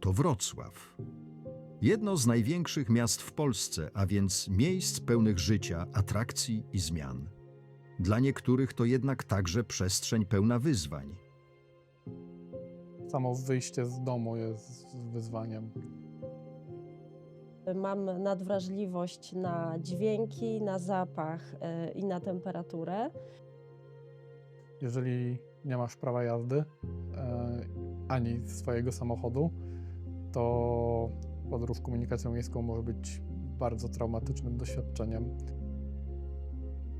to Wrocław. Jedno z największych miast w Polsce, a więc miejsc pełnych życia, atrakcji i zmian. Dla niektórych to jednak także przestrzeń pełna wyzwań. Samo wyjście z domu jest wyzwaniem. Mam nadwrażliwość na dźwięki, na zapach e, i na temperaturę. Jeżeli nie masz prawa jazdy e, ani swojego samochodu, to podróż komunikacją miejską może być bardzo traumatycznym doświadczeniem.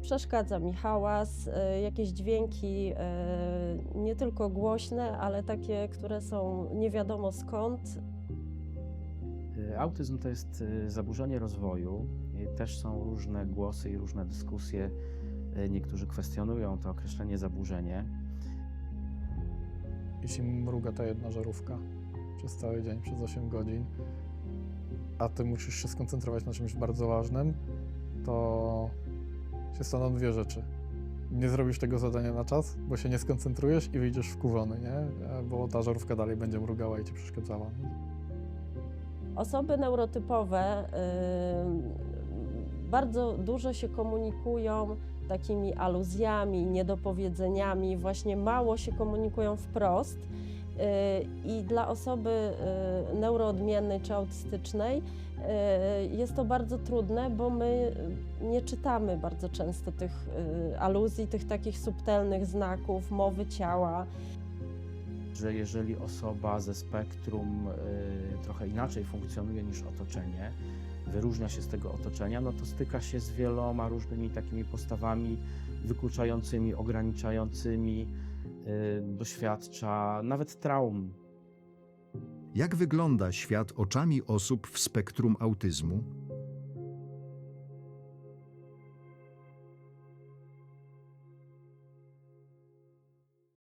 Przeszkadza mi hałas, e, jakieś dźwięki e, nie tylko głośne, ale takie, które są nie wiadomo skąd. Y, Autyzm to jest y, zaburzenie rozwoju. I Też są różne głosy i różne dyskusje. Y, Niektórzy kwestionują to określenie zaburzenie. Jeśli mruga ta jedna żarówka przez cały dzień, przez 8 godzin, a ty musisz się skoncentrować na czymś bardzo ważnym, to się staną dwie rzeczy. Nie zrobisz tego zadania na czas, bo się nie skoncentrujesz i wyjdziesz wkurzony, nie? Bo ta żarówka dalej będzie mrugała i ci przeszkadzała. Osoby neurotypowe y, bardzo dużo się komunikują takimi aluzjami, niedopowiedzeniami, właśnie mało się komunikują wprost. I dla osoby y, neuroodmiennej czy autystycznej y, jest to bardzo trudne, bo my nie czytamy bardzo często tych y, aluzji, tych takich subtelnych znaków, mowy ciała. Że jeżeli osoba ze spektrum trochę inaczej funkcjonuje niż otoczenie, wyróżnia się z tego otoczenia, no to styka się z wieloma różnymi takimi postawami wykluczającymi, ograniczającymi, doświadcza nawet traum. Jak wygląda świat oczami osób w spektrum autyzmu?